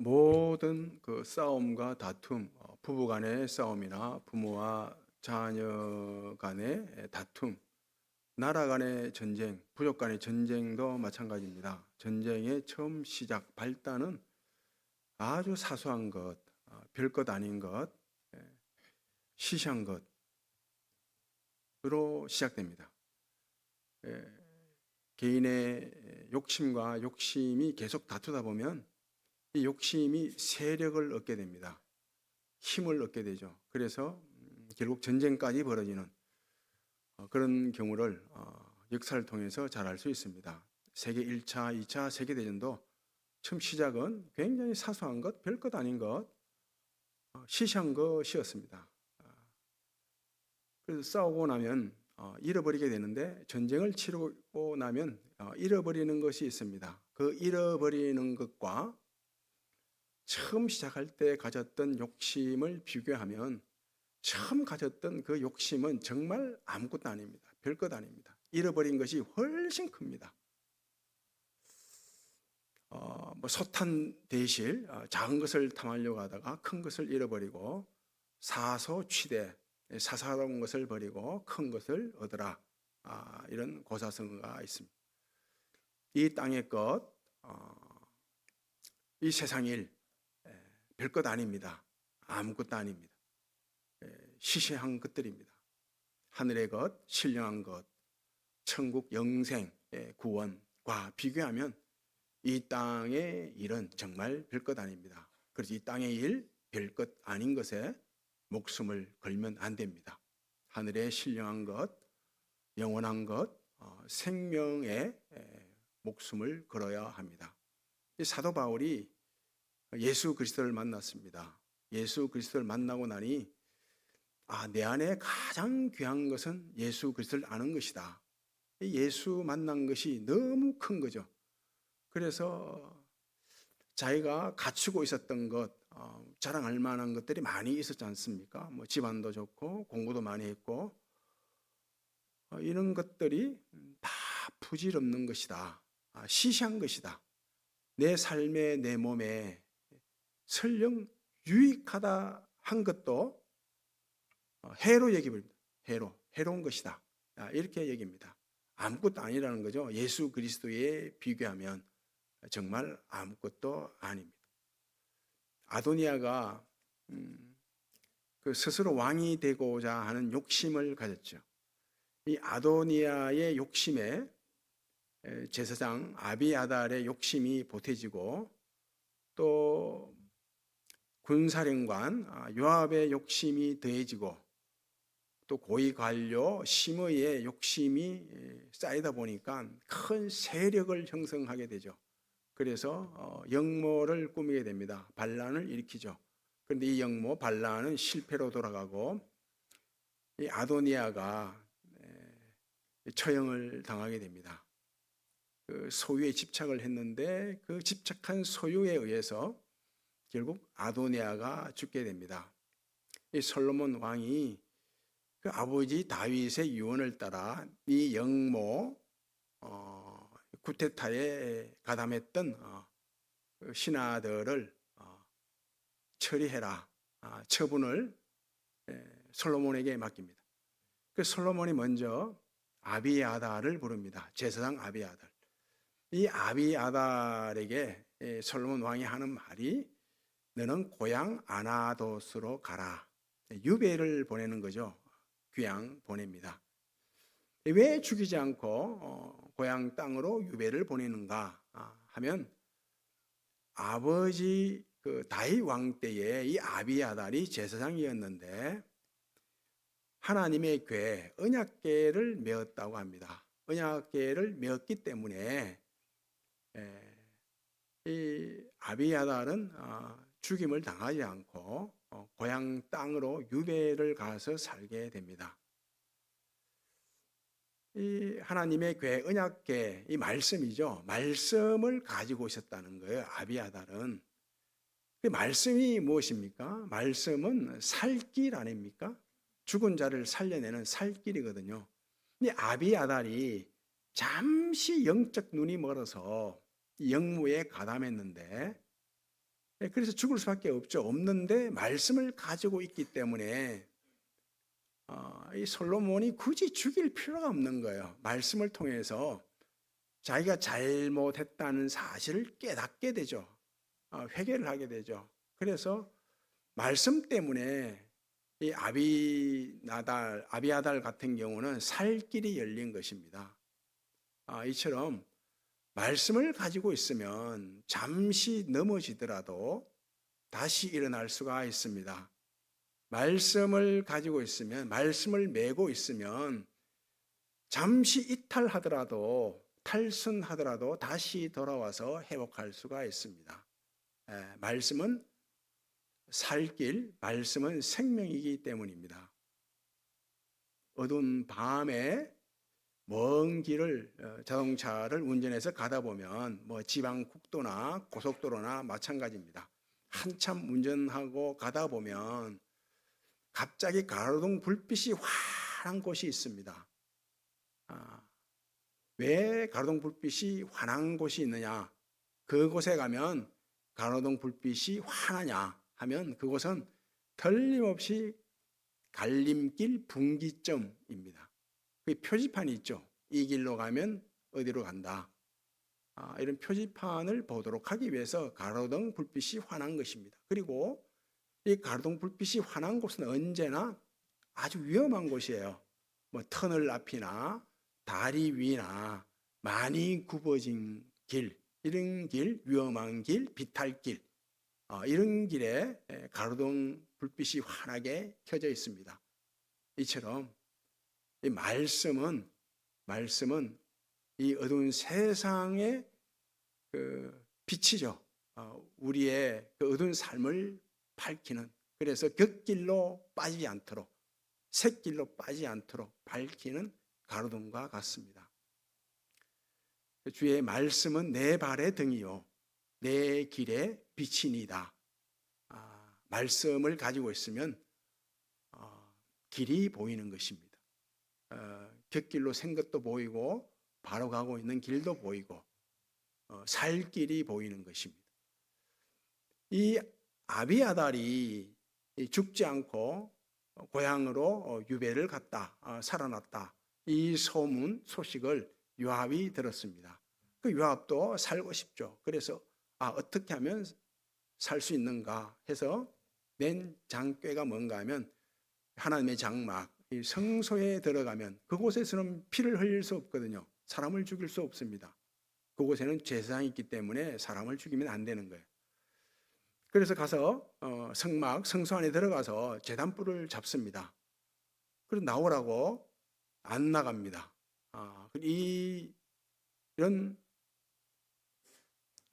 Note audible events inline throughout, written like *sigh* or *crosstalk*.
모든 그 싸움과 다툼, 어, 부부 간의 싸움이나 부모와 자녀 간의 다툼, 나라 간의 전쟁, 부족 간의 전쟁도 마찬가지입니다. 전쟁의 처음 시작, 발단은 아주 사소한 것, 어, 별것 아닌 것, 예, 시시한 것으로 시작됩니다. 예, 개인의 욕심과 욕심이 계속 다투다 보면 이 욕심이 세력을 얻게 됩니다. 힘을 얻게 되죠. 그래서 음, 결국 전쟁까지 벌어지는 어, 그런 경우를 어, 역사를 통해서 잘 알 수 있습니다. 세계 1차, 2차 세계대전도 처음 시작은 굉장히 사소한 것, 별 것 아닌 것, 어, 시시한 것이었습니다. 아, 그래서 싸우고 나면 어, 잃어버리게 되는데 전쟁을 치르고 나면 어, 잃어버리는 것이 있습니다. 그 잃어버리는 것과 처음 시작할 때 가졌던 욕심을 비교하면 처음 가졌던 그 욕심은 정말 아무것도 아닙니다. 별것 아닙니다. 잃어버린 것이 훨씬 큽니다. 어, 뭐 소탄 대실 어, 작은 것을 탐하려고 하다가 큰 것을 잃어버리고 사소 취대 사사로운 것을 버리고 큰 것을 얻으라 아, 이런 고사성어가 있습니다. 이 땅의 것, 어, 이 세상 일 에, 별것 아닙니다. 아무것도 아닙니다. 에, 시시한 것들입니다. 하늘의 것, 신령한 것, 천국 영생의 구원과 비교하면 이 땅의 일은 정말 별것 아닙니다. 그래서 이 땅의 일, 별것 아닌 것에 목숨을 걸면 안 됩니다. 하늘의 신령한 것, 영원한 것, 어, 생명에 에, 목숨을 걸어야 합니다. 이 사도 바울이 예수 그리스도를 만났습니다. 예수 그리스도를 만나고 나니 아, 내 안에 가장 귀한 것은 예수 그리스도를 아는 것이다. 이 예수 만난 것이 너무 큰 거죠. 그래서 자기가 갖추고 있었던 것, 어, 자랑할 만한 것들이 많이 있었지 않습니까? 뭐 집안도 좋고 공부도 많이 했고 어, 이런 것들이 다 부질없는 것이다. 아, 시시한 것이다. 내 삶에 내 몸에 설령 유익하다 한 것도 어, 해로 얘기합니다. 해로 해로운 것이다. 아, 이렇게 얘기입니다. 아무것도 아니라는 거죠. 예수 그리스도에 비교하면 정말 아무것도 아닙니다. 아도니아가 음, 그 스스로 왕이 되고자 하는 욕심을 가졌죠. 이 아도니아의 욕심에 제사장 아비아달의 욕심이 보태지고 또 군사령관 아, 요압의 욕심이 더해지고 또 고위 관료 심의의 욕심이 쌓이다 보니까 큰 세력을 형성하게 되죠. 그래서 어, 영모를 꾸미게 됩니다. 반란을 일으키죠. 그런데 이 영모 반란은 실패로 돌아가고 이 아도니아가 처형을 당하게 됩니다. 그 소유에 집착을 했는데 그 집착한 소유에 의해서 결국 아도니아가 죽게 됩니다. 이 솔로몬 왕이 그 아버지 다윗의 유언을 따라 이 영모 어, 구테타에 가담했던 어, 그 신하들을 어, 처리해라 아, 처분을 에, 솔로몬에게 맡깁니다. 그 솔로몬이 먼저 아비아달을 부릅니다. 제사장 아비아달. 이 아비아달에게 에, 솔로몬 왕이 하는 말이 너는 고향 아나도스로 가라. 유배를 보내는 거죠. 귀양 보냅니다. 왜 죽이지 않고 어, 고향 땅으로 유배를 보내는가 아, 하면 아버지 그 다윗 왕 때에 이 아비아달이 제사장이었는데 하나님의 궤 언약궤를 메었다고 합니다. 언약궤를 메었기 때문에 이 아비아달은 아, 죽임을 당하지 않고 어, 고향 땅으로 유배를 가서 살게 됩니다. 이 하나님의 궤 언약궤 이 말씀이죠. 말씀을 가지고 있었다는 거예요. 아비아달은 그 말씀이 무엇입니까? 말씀은 살길 아닙니까? 죽은 자를 살려내는 살길이거든요. 이 아비아달이 잠시 영적 눈이 멀어서 영무에 가담했는데 예, 그래서 죽을 수밖에 없죠. 없는데 말씀을 가지고 있기 때문에 어, 이 솔로몬이 굳이 죽일 필요가 없는 거예요. 말씀을 통해서 자기가 잘못했다는 사실을 깨닫게 되죠. 어, 회개를 하게 되죠. 그래서 말씀 때문에 이 아비나달, 아비아달 같은 경우는 살 길이 열린 것입니다. 아, 이처럼 말씀을 가지고 있으면 잠시 넘어지더라도 다시 일어날 수가 있습니다. 말씀을 가지고 있으면, 말씀을 메고 있으면 잠시 이탈하더라도, 탈선하더라도 다시 돌아와서 회복할 수가 있습니다. 에, 말씀은 살길, 말씀은 생명이기 때문입니다. 어두운 밤에 먼 길을 어, 자동차를 운전해서 가다 보면 뭐 지방 국도나 고속도로나 마찬가지입니다. 한참 운전하고 가다 보면 갑자기 가로등 불빛이 환한 곳이 있습니다. 아, 왜 가로등 불빛이 환한 곳이 있느냐? 그곳에 가면 가로등 불빛이 환하냐 하면 그곳은 틀림없이 갈림길 분기점입니다. 그 표지판이 있죠. 이 길로 가면 어디로 간다. 아, 이런 표지판을 보도록 하기 위해서 가로등 불빛이 환한 것입니다. 그리고 이 가로등 불빛이 환한 곳은 언제나 아주 위험한 곳이에요. 뭐 터널 앞이나 다리 위나 많이 굽어진 길, 이런 길, 위험한 길, 비탈길, 어, 이런 길에 에, 가로등 불빛이 환하게 켜져 있습니다. 이처럼 이 말씀은 말씀은 이 어두운 세상의 그 빛이죠. 어, 우리의 그 어두운 삶을 밝히는 그래서 곁길로 빠지지 않도록 샛길로 빠지지 않도록 밝히는 가로등과 같습니다. 주의 말씀은 내 발의 등이요 내 길의 빛이니다. 아, 말씀을 가지고 있으면 어, 길이 보이는 것입니다. 어, 곁길로 생 것도 보이고 바로 가고 있는 길도 보이고 어, 살 길이 보이는 것입니다. 이 아비아달이 죽지 않고 고향으로 어, 유배를 갔다 어, 살아났다 이 소문 소식을 요압이 들었습니다. 그 요압도 살고 싶죠. 그래서 아 어떻게 하면 살 수 있는가 해서 낸 장꾀가 뭔가 하면 하나님의 장막 이 성소에 들어가면 그곳에서는 피를 흘릴 수 없거든요. 사람을 죽일 수 없습니다. 그곳에는 제사장이 있기 때문에 사람을 죽이면 안 되는 거예요. 그래서 가서 어, 성막 성소 안에 들어가서 제단 불을 잡습니다. 그리고 나오라고 안 나갑니다. 아, 이 이런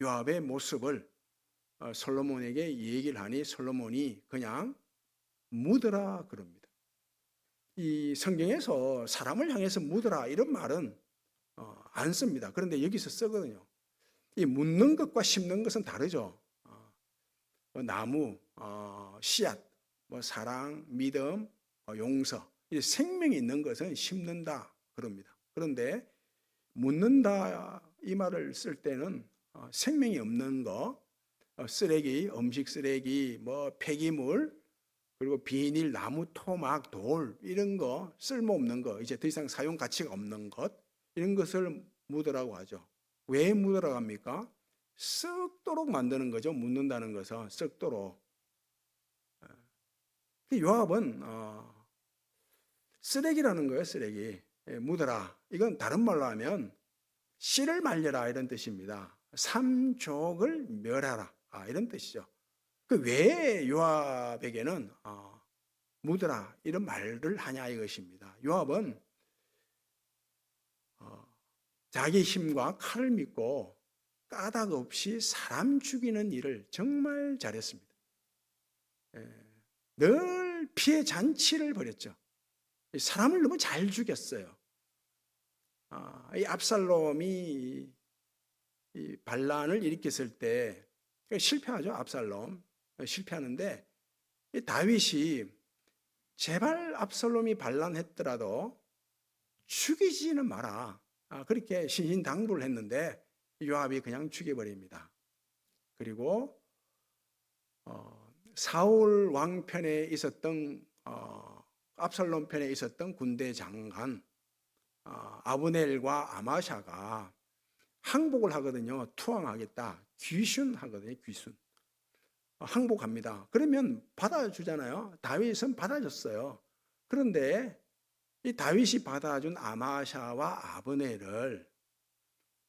요압의 모습을 어, 솔로몬에게 얘기를 하니 솔로몬이 그냥 묻으라 그럽니다. 이 성경에서 사람을 향해서 묻으라 이런 말은 어, 안 씁니다. 그런데 여기서 쓰거든요. 이 묻는 것과 심는 것은 다르죠. 어, 뭐 나무, 어, 씨앗, 뭐 사랑, 믿음, 어, 용서, 생명이 있는 것은 심는다 그럽니다. 그런데 묻는다 이 말을 쓸 때는 어, 생명이 없는 거, 어, 쓰레기, 음식 쓰레기, 뭐 폐기물, 그리고 비닐, 나무, 토막, 돌 이런 거 쓸모없는 거, 이제 더 이상 사용 가치가 없는 것 이런 것을 묻으라고 하죠. 왜 묻으라고 합니까? 썩도록 만드는 거죠. 묻는다는 것은 썩도록. 그 요압은 어, 쓰레기라는 거예요. 쓰레기. 예, 묻어라. 이건 다른 말로 하면 씨를 말려라 이런 뜻입니다. 삼족을 멸하라 아, 이런 뜻이죠. 그 왜 요압에게는 어, 묻어라 이런 말을 하냐 이것입니다. 요압은 어, 자기 힘과 칼을 믿고 까닭 없이 사람 죽이는 일을 정말 잘했습니다. 예, 늘 피해 잔치를 벌였죠. 사람을 너무 잘 죽였어요. 아, 이 압살롬이 이 반란을 일으켰을 때 실패하죠. 압살롬 실패하는데 이 다윗이 제발 압살롬이 반란했더라도 죽이지는 마라. 아, 그렇게 신신당부를 했는데 요압이 그냥 죽여버립니다. 그리고 사울 왕 편에 있었던 어, 압살롬 편에 있었던 군대 장관 어, 아브넬과 아마샤가 항복을 하거든요. 투항하겠다. 귀순하거든요. 귀순. 어, 항복합니다. 그러면 받아주잖아요. 다윗은 받아줬어요. 그런데 이 다윗이 받아준 아마샤와 아브넬을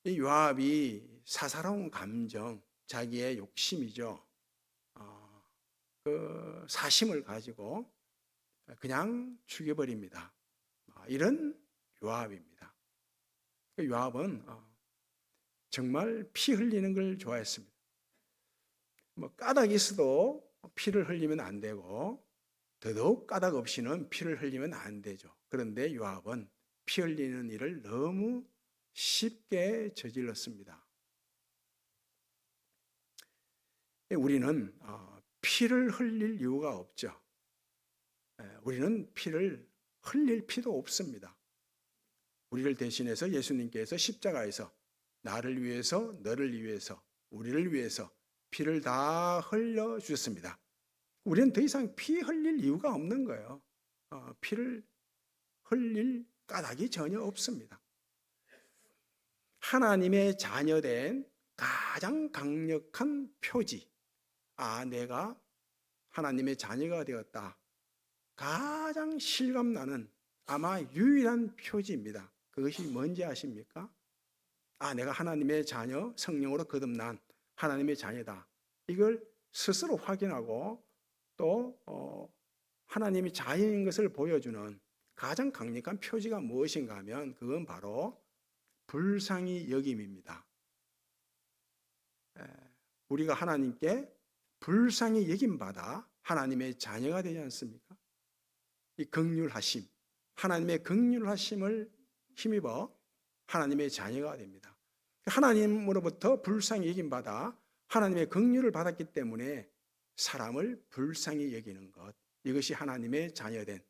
이 요압이 사사로운 감정, 자기의 욕심이죠. 어, 그 사심을 가지고 그냥 죽여버립니다. 아, 이런 요압입니다. 그 요압은 어, 정말 피 흘리는 걸 좋아했습니다. 뭐 까닭이 있어도 피를 흘리면 안 되고 더더욱 까닭 없이는 피를 흘리면 안 되죠. 그런데 요압은 피 흘리는 일을 너무 쉽게 저질렀습니다. 우리는 어, 피를 흘릴 이유가 없죠. 예, 우리는 피를 흘릴 필요 없습니다. 우리를 대신해서 예수님께서 십자가에서 나를 위해서, 너를 위해서, 우리를 위해서 피를 다 흘려 주셨습니다. 우리는 더 이상 피 흘릴 이유가 없는 거예요. 어, 피를 흘릴 까닭이 전혀 없습니다. 하나님의 자녀된 가장 강력한 표지. 아, 내가 하나님의 자녀가 되었다. 가장 실감나는 아마 유일한 표지입니다. 그것이 뭔지 아십니까? 아, 내가 하나님의 자녀, 성령으로 거듭난 하나님의 자녀다. 이걸 스스로 확인하고 또 어, 하나님이 자녀인 것을 보여주는 가장 강력한 표지가 무엇인가 하면 그건 바로 불쌍히 여김입니다. 우리가 하나님께 불쌍히 여김받아 하나님의 자녀가 되지 않습니까? 이 극률하심, 하나님의 극률하심을 힘입어 하나님의 자녀가 됩니다. 하나님으로부터 불쌍히 여김 받아 하나님의 긍휼을 받았기 때문에 사람을 불쌍히 여기는 것 이것이 하나님의 자녀된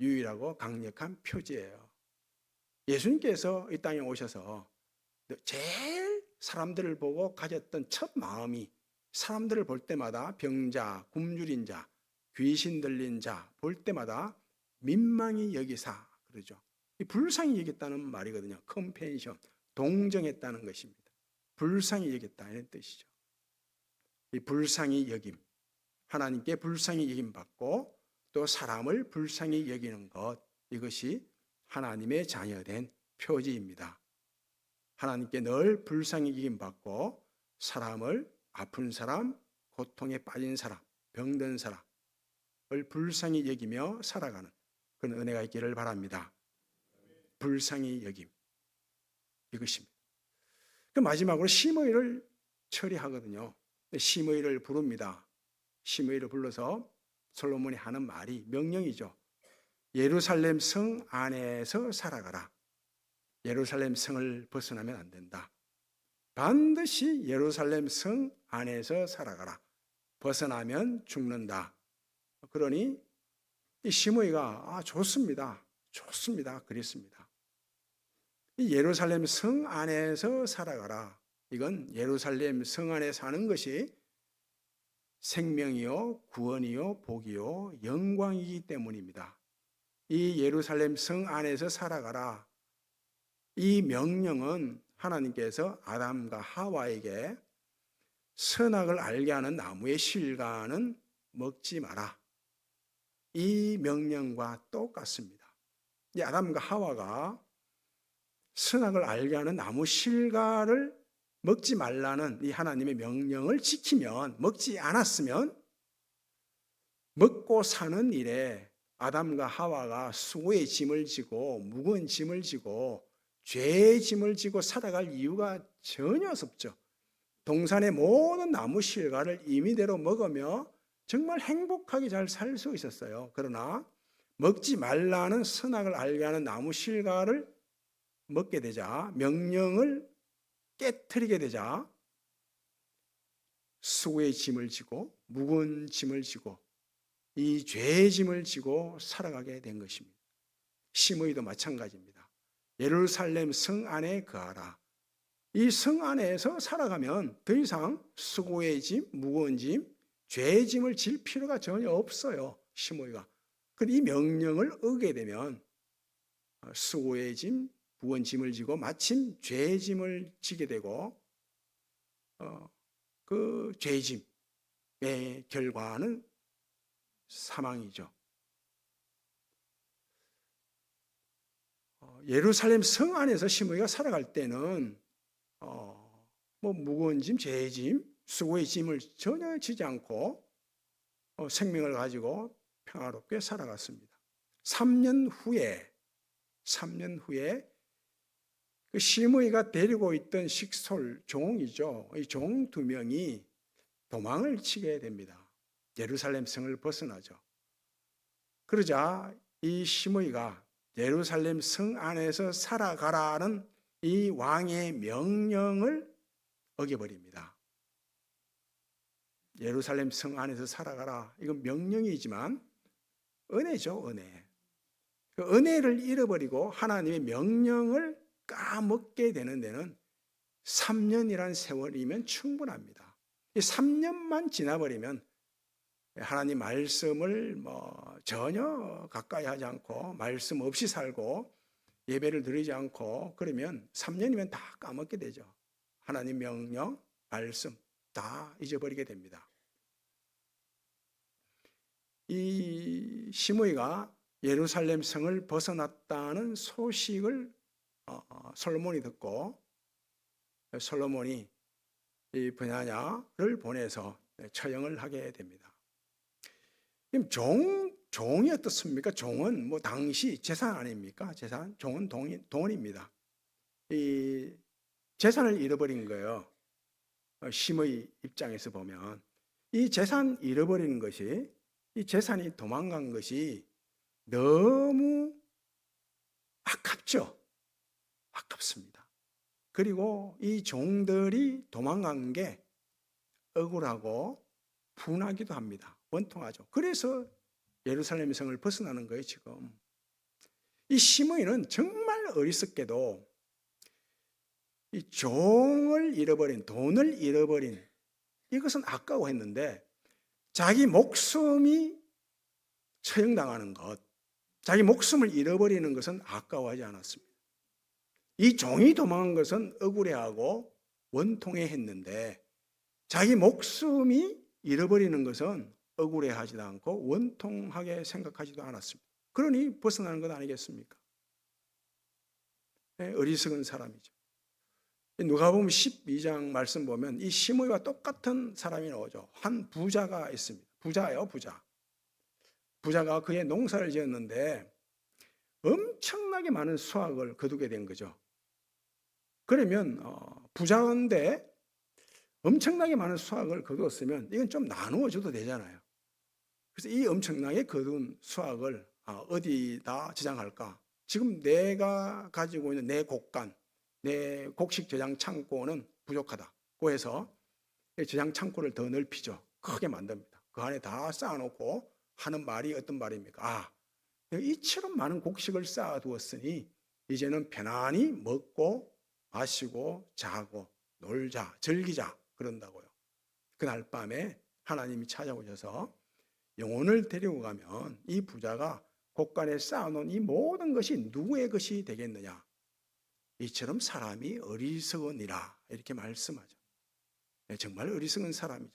유일하고 강력한 표지예요. 예수님께서 이 땅에 오셔서 제일 사람들을 보고 가졌던 첫 마음이 사람들을 볼 때마다 병자, 굶주린 자, 귀신 들린 자 볼 때마다 민망히 여기사 그러죠. 이 불쌍히 여겼다는 말이거든요. 컴펜션, 동정했다는 것입니다. 불쌍히 여겼다 이런 뜻이죠. 이 불쌍히 여김, 하나님께 불쌍히 여김 받고 또 사람을 불쌍히 여기는 것 이것이 하나님의 자녀된 표지입니다. 하나님께 늘 불쌍히 여김 받고 사람을 아픈 사람, 고통에 빠진 사람, 병든 사람을 불쌍히 여기며 살아가는 그런 은혜가 있기를 바랍니다. 불쌍히 여김 이것입니다. 그 마지막으로 심의를 처리하거든요. 심의를 부릅니다. 심의를 불러서 솔로몬이 하는 말이 명령이죠. 예루살렘 성 안에서 살아가라. 예루살렘 성을 벗어나면 안 된다. 반드시 예루살렘 성 안에서 살아가라. 벗어나면 죽는다. 그러니 이 시므이가 아 좋습니다. 좋습니다. 그랬습니다. 이 예루살렘 성 안에서 살아가라. 이건 예루살렘 성 안에 사는 것이 생명이요, 구원이요, 복이요, 영광이기 때문입니다. 이 예루살렘 성 안에서 살아가라. 이 명령은 하나님께서 아담과 하와에게 선악을 알게 하는 나무의 실과는 먹지 마라. 이 명령과 똑같습니다. 이 아담과 하와가 선악을 알게 하는 나무 실과를 먹지 말라는 이 하나님의 명령을 지키면 먹지 않았으면 먹고 사는 일에 아담과 하와가 수고의 짐을 지고 무거운 짐을 지고 죄의 짐을 지고 살아갈 이유가 전혀 없죠. 동산의 모든 나무 실과를 임의대로 먹으며 정말 행복하게 잘 살 수 있었어요. 그러나 먹지 말라는 선악을 알게 하는 나무 실과를 먹게 되자 명령을 깨뜨리게 되자 수고의 짐을 지고 무거운 짐을 지고 이 죄의 짐을 지고 살아가게 된 것입니다. 심의도 마찬가지입니다. 예루살렘 성 안에 거하라. 이 성 안에서 살아가면 더 이상 수고의 짐, 무거운 짐, 죄짐을 질 필요가 전혀 없어요. 시므이가. 그런데 이 명령을 어게 되면 어, 수고의 짐, 부원 짐을 지고 마침 죄 짐을 지게 되고 어, 그 죄짐의 결과는 사망이죠. 어, 예루살렘 성 안에서 시므이가 살아갈 때는 어, 뭐 무거운 짐, 죄짐, 수고의 짐을 전혀 지지 않고 어, 생명을 가지고 평화롭게 살아갔습니다. 3년 후에 3년 후에 그 시므이가 데리고 있던 식솔 종이죠. 이 종 두 명이 도망을 치게 됩니다. 예루살렘 성을 벗어나죠. 그러자 이 시므이가 예루살렘 성 안에서 살아가라는 이 왕의 명령을 어겨버립니다. 예루살렘 성 안에서 살아가라. 이건 명령이지만 은혜죠, 은혜. 그 은혜를 잃어버리고 하나님의 명령을 까먹게 되는 데는 3년이란 세월이면 충분합니다. 이 3년만 지나버리면 하나님 말씀을 뭐 전혀 가까이 하지 않고 말씀 없이 살고 예배를 드리지 않고 그러면 3년이면 다 까먹게 되죠. 하나님 명령, 말씀 다 잊어버리게 됩니다. 이 시므이가 예루살렘 성을 벗어났다는 소식을 솔로몬이 듣고 솔로몬이 이 분야냐를 보내서 처형을 하게 됩니다. 종 종이 어떻습니까? 종은 뭐 당시 재산 아닙니까? 재산 종은 돈, 돈입니다. 이 재산을 잃어버린 거예요. 어, 심의 입장에서 보면 이 재산 잃어버리는 것이 이 재산이 도망간 것이 너무 아깝죠. 아깝습니다. 그리고 이 종들이 도망간 게 억울하고 분하기도 합니다. 원통하죠. 그래서 예루살렘 성을 벗어나는 거예요, 지금. 이 시므이는 정말 어리석게도 이 종을 잃어버린, 돈을 잃어버린 이것은 아까워했는데 자기 목숨이 처형당하는 것, 자기 목숨을 잃어버리는 것은 아까워하지 않았습니다. 이 종이 도망한 것은 억울해하고 원통해 했는데 자기 목숨이 잃어버리는 것은 억울해하지도 않고 원통하게 생각하지도 않았습니다. 그러니 벗어나는 것 아니겠습니까? 네, 어리석은 사람이죠. 누가복음 12장 말씀 보면 이 시므이와 똑같은 사람이 나오죠. 한 부자가 있습니다. 부자예요, 부자. 부자가 그의 농사를 지었는데 엄청나게 많은 수확을 거두게 된 거죠. 그러면 어, 부자인데 엄청나게 많은 수확을 거두었으면 이건 좀 나누어 줘도 되잖아요. 그래서 이 엄청나게 거둔 수확을 아, 어디다 저장할까? 지금 내가 가지고 있는 내 곡간, 내 곡식 저장 창고는 부족하다. 고 해서 저장 창고를 더 넓히죠. 크게 만듭니다. 그 안에 다 쌓아놓고 하는 말이 어떤 말입니까? 아, 이처럼 많은 곡식을 쌓아두었으니 이제는 편안히 먹고 마시고 자고 놀자, 즐기자 그런다고요. 그날 밤에 하나님이 찾아오셔서 영혼을 데리고 가면 이 부자가 곳간에 쌓아놓은 이 모든 것이 누구의 것이 되겠느냐? 이처럼 사람이 어리석으니라 이렇게 말씀하죠. 네, 정말 어리석은 사람이죠.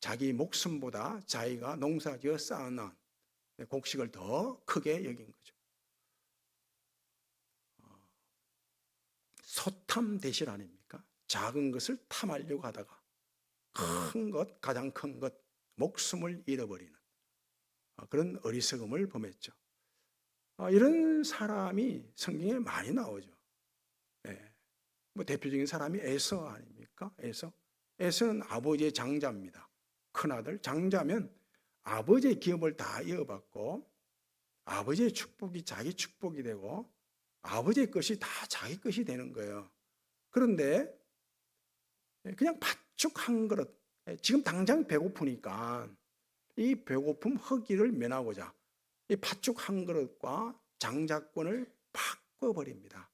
자기 목숨보다 자기가 농사지어 쌓아놓은 곡식을 더 크게 여긴 거죠. 어, 소탐 대실 아닙니까? 작은 것을 탐하려고 하다가 큰 것, 가장 큰 것, 목숨을 잃어버리는 어, 그런 어리석음을 범했죠. 어, 이런 사람이 성경에 많이 나오죠. 네. 뭐 대표적인 사람이 에서 아닙니까? 에서. 에서는 아버지의 장자입니다. 큰아들. 장자면 아버지의 기업을 다 이어받고 아버지의 축복이 자기 축복이 되고 아버지의 것이 다 자기 것이 되는 거예요. 그런데 그냥 팥죽 한 그릇 예, 지금 당장 배고프니까 이 배고픔 허기를 면하고자 이 팥죽 한 그릇과 장자권을 바꿔버립니다.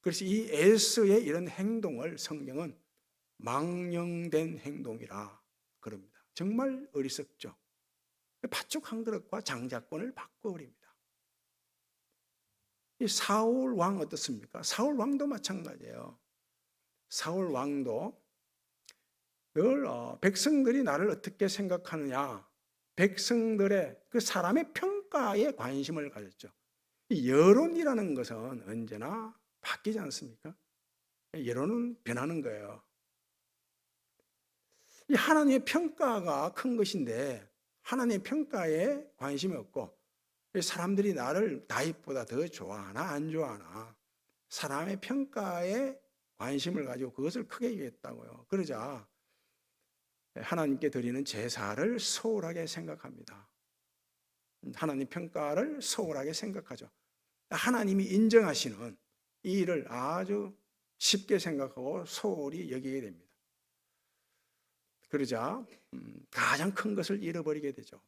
그래서 이 에스의 이런 행동을 성경은 망령된 행동이라 그럽니다. 정말 어리석죠. 팥죽 한 그릇과 장자권을 바꿔버립니다. 이 사울 왕 어떻습니까? 사울 왕도 마찬가지예요. 사울 왕도 늘 어, 백성들이 나를 어떻게 생각하느냐, 백성들의 그 사람의 평가에 관심을 가졌죠. 이 여론이라는 것은 언제나 바뀌지 않습니까? 여론은 변하는 거예요. 이 하나님의 평가가 큰 것인데 하나님의 평가에 관심이 없고 사람들이 나를 다윗보다 더 좋아하나 안 좋아하나 사람의 평가에 관심을 가지고 그것을 크게 얘기했다고요. 그러자 하나님께 드리는 제사를 소홀하게 생각합니다. 하나님 평가를 소홀하게 생각하죠. 하나님이 인정하시는 이 일을 아주 쉽게 생각하고 소홀히 여기게 됩니다. 그러자 음, 가장 큰 것을 잃어버리게 되죠.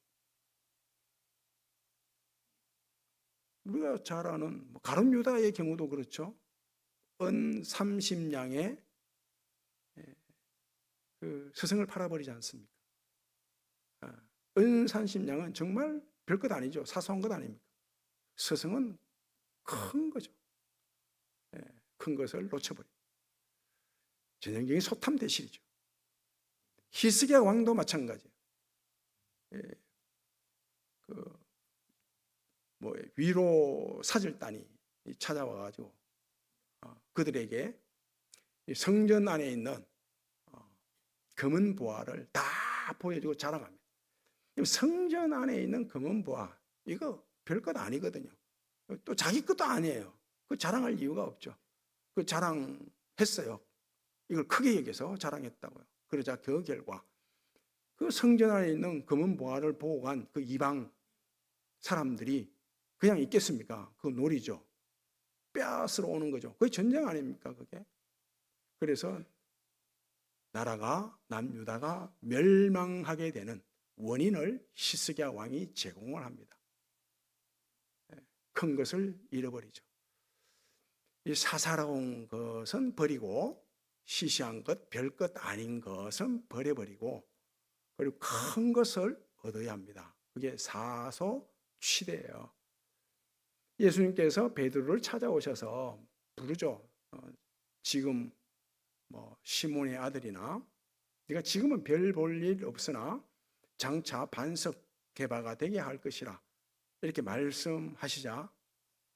우리가 잘 아는 뭐 가룟 유다의 경우도 그렇죠. 은 30냥에 그 스승을 팔아버리지 않습니까? 아, 은 30냥은 정말 별것 아니죠. 사소한 것 아닙니까? 스승은 큰 거죠. 예, 큰 것을 놓쳐버려. 전형적인 소탐 대실이죠. 히스기야 왕도 마찬가지예요. 예, 그, 뭐, 위로 사절단이 찾아와 가지고 어, 그들에게 성전 안에 있는 어, 검은 보화를 다 보여주고 자랑합니다. 성전 안에 있는 검은 보화 이거 별것 아니거든요. 또 자기 것도 아니에요. 그 자랑할 이유가 없죠. 그 자랑했어요. 이걸 크게 여겨서 자랑했다고요. 그러자 그 결과 그 성전 안에 있는 검은 보화를 간그 이방 사람들이 그냥 있겠습니까? 그 놀이죠. 빼앗으러 오는 거죠. 그게 전쟁 아닙니까? 그게. 그래서 나라가 남유다가 멸망하게 되는 원인을 히스기야 왕이 제공을 합니다. 예, 큰 것을 잃어버리죠. 이 사사로운 것은 버리고 시시한 것, 별 것 아닌 것은 버려버리고 그리고 큰 것을 얻어야 합니다. 그게 사소 취대예요. 예수님께서 베드로를 찾아오셔서 부르죠. 어, 지금 뭐 시몬의 아들이나 네가 지금은 별 볼 일 없으나 장차 반석 개바가 되게 할 것이라 이렇게 말씀하시자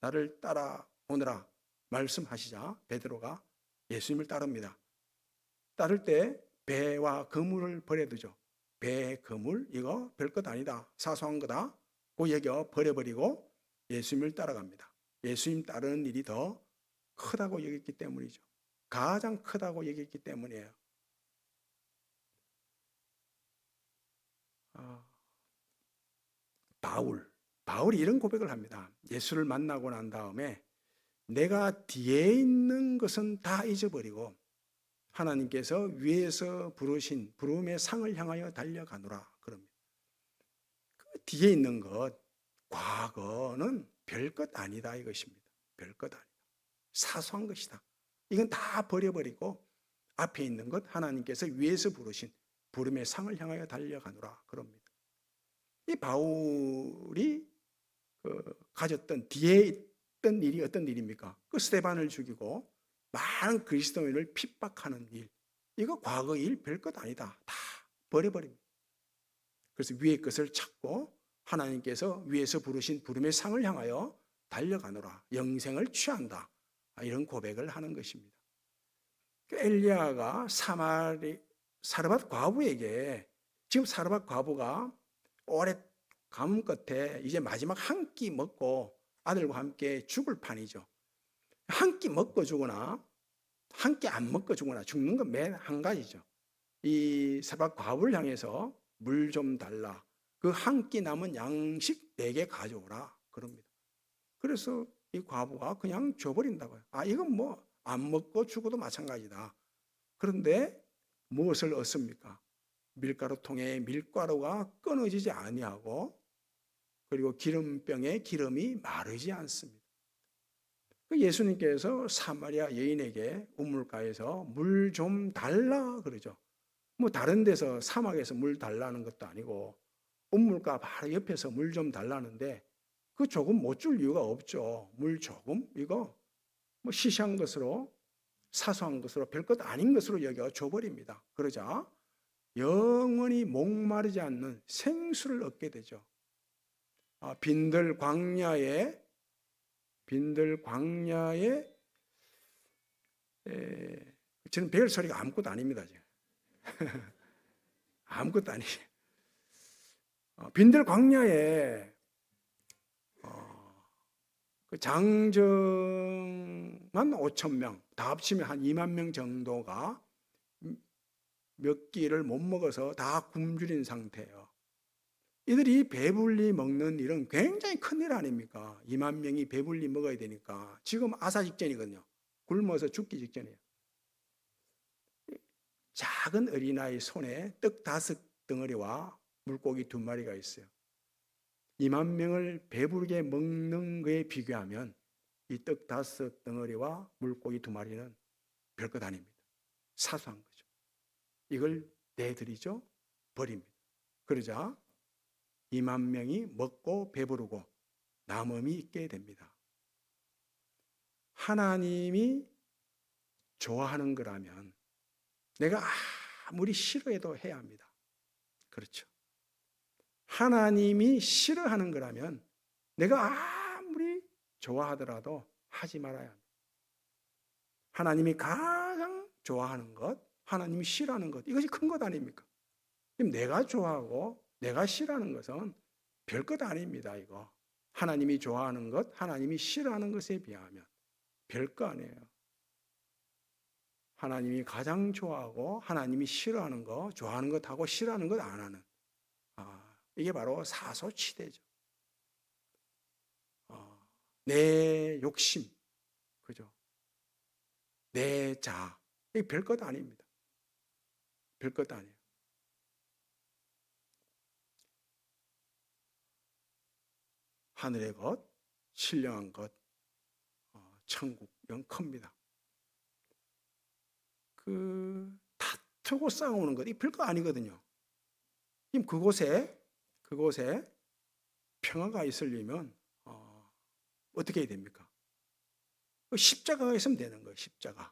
나를 따라오느라 말씀하시자 베드로가 예수님을 따릅니다. 따를 때 배와 그물을 버려두죠. 배, 그물 이거 별것 아니다. 사소한 거다. 그 여겨 버려버리고 예수님을 따라갑니다. 예수님 따르는 일이 더 크다고 여겼기 때문이죠. 가장 크다고 여겼기 때문이에요. 아, 바울, 바울이 이런 고백을 합니다. 예수를 만나고 난 다음에 내가 뒤에 있는 것은 다 잊어버리고 하나님께서 위에서 부르신 부름의 상을 향하여 달려가노라 그럽니다. 그 뒤에 있는 것, 과거는 별것 아니다 이것입니다. 별것 아니다. 사소한 것이다. 이건 다 버려버리고 앞에 있는 것 하나님께서 위에서 부르신 부름의 상을 향하여 달려가노라 그럽니다. 이 바울이 그 가졌던 뒤에 있던 일이 어떤 일입니까? 그 스테반을 죽이고 많은 그리스도인을 핍박하는 일. 이거 과거 일 별것 아니다. 다 버려버립니다. 그래서 위의 것을 찾고 하나님께서 위에서 부르신 부름의 상을 향하여 달려가노라. 영생을 취한다. 이런 고백을 하는 것입니다. 그 엘리야가 사마리 사르밧 과부에게 지금 사르밧 과부가 오래 가뭄 끝에 이제 마지막 한 끼 먹고 아들과 함께 죽을 판이죠. 한 끼 먹고 죽거나 한 끼 안 먹고 죽거나 죽는 건 맨 한 가지죠. 이 사르밧 과부를 향해서 물 좀 달라. 그 한 끼 남은 양식 네 개 가져오라. 그럽니다. 그래서 이 과부가 그냥 줘버린다고요. 아, 이건 뭐 안 먹고 죽어도 마찬가지다. 그런데 무엇을 얻습니까? 밀가루 통에 밀가루가 끊어지지 아니하고 그리고 기름병에 기름이 마르지 않습니다. 그 예수님께서 사마리아 여인에게 우물가에서 물 좀 달라 그러죠. 뭐 다른 데서 사막에서 물 달라는 것도 아니고 우물가 바로 옆에서 물 좀 달라는데 그 조금 못 줄 이유가 없죠. 물 조금 이거 뭐 시시한 것으로 사소한 것으로 별것 아닌 것으로 여겨 줘버립니다. 그러자 영원히 목마르지 않는 생수를 얻게 되죠. 아, 빈들 광야에 빈들 광야에 에, 저는 별 소리가 아무것도 아닙니다. 지금. *laughs* 아무것도 아니에요. 어, 빈들 광야에 어, 그 장정만 5천 명, 다 합치면 한 2만 명 정도가 몇 끼를 못 먹어서 다 굶주린 상태예요. 이들이 배불리 먹는 일은 굉장히 큰 일 아닙니까? 2만 명이 배불리 먹어야 되니까 지금 아사 직전이거든요. 굶어서 죽기 직전이에요. 작은 어린아이 손에 떡 다섯 덩어리와 물고기 두 마리가 있어요. 2만 명을 배부르게 먹는 거에 비교하면 이 떡 다섯 덩어리와 물고기 두 마리는 별것 아닙니다. 사소한 거죠. 이걸 내드리죠. 버립니다. 그러자 2만 명이 먹고 배부르고 남음이 있게 됩니다. 하나님이 좋아하는 거라면 내가 아무리 싫어해도 해야 합니다. 그렇죠. 하나님이 싫어하는 거라면 내가 아무리 좋아하더라도 하지 말아야 합니다. 하나님이 가장 좋아하는 것, 하나님이 싫어하는 것, 이것이 큰 것 아닙니까? 지금 내가 좋아하고 내가 싫어하는 것은 별 것 아닙니다, 이거. 하나님이 좋아하는 것, 하나님이 싫어하는 것에 비하면 별 거 아니에요. 하나님이 가장 좋아하고 하나님이 싫어하는 거, 좋아하는 것하고 싫어하는 것 안 하는. 아, 이게 바로 사소치대죠. 어, 내 욕심, 그죠? 내 자, 이게 별것 아닙니다. 별것 아니에요. 하늘의 것, 신령한 것, 어, 천국, 큽니다. 그 다투고 싸우는 것, 이 별거 아니거든요. 그곳에 그곳에 평화가 있으려면 어, 어떻게 해야 됩니까? 그 십자가가 있으면 되는 거예요. 십자가.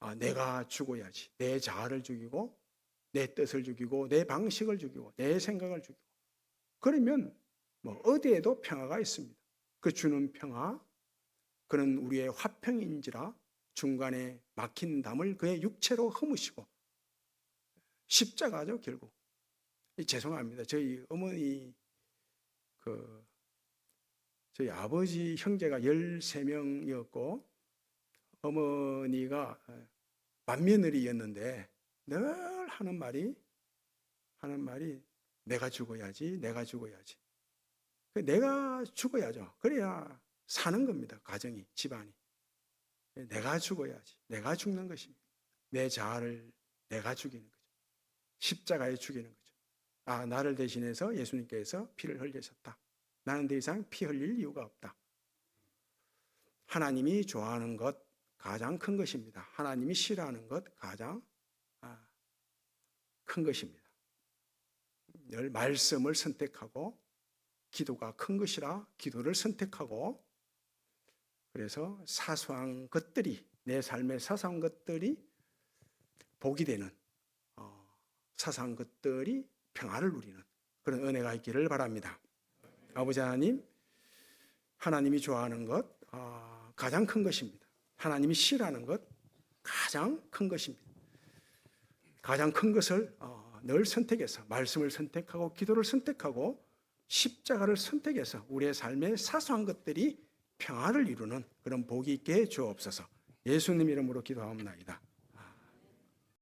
아, 내가 죽어야지. 내 자아를 죽이고 내 뜻을 죽이고 내 방식을 죽이고 내 생각을 죽이고 그러면 뭐 어디에도 평화가 있습니다. 그 주는 평화, 그는 우리의 화평인지라 중간에 막힌 담을 그의 육체로 허무시고 십자가죠 결국. 죄송합니다. 저희 어머니 그 저희 아버지 형제가 13명이었고 어머니가 만며느리였는데 늘 하는 말이 하는 말이 내가 죽어야지 내가 죽어야지. 그 내가 죽어야죠. 그래야 사는 겁니다 가정이 집안이. 내가 죽어야지 내가 죽는 것입니다. 내 자아를 내가 죽이는 거죠. 십자가에 죽이는 거죠 아 나를 대신해서 예수님께서 피를 흘리셨다 나는 더 이상 피 흘릴 이유가 없다 하나님이 좋아하는 것 가장 큰 것입니다. 하나님이 싫어하는 것 가장 아, 큰 것입니다. 늘 말씀을 선택하고 기도가 큰 것이라 기도를 선택하고 그래서 사소한 것들이 내 삶의 사소한 것들이 복이 되는 어, 사소한 것들이 평화를 누리는 그런 은혜가 있기를 바랍니다. 아버지 하나님, 하나님이 좋아하는 것 아, 가장 큰 것입니다. 하나님이 싫어하는 것 가장 큰 것입니다. 가장 큰 것을 어, 늘 선택해서 말씀을 선택하고 기도를 선택하고 십자가를 선택해서 우리의 삶의 사소한 것들이 평화를 이루는 그런 복이 있게 해 주옵소서. 예수님 이름으로 기도하옵나이다.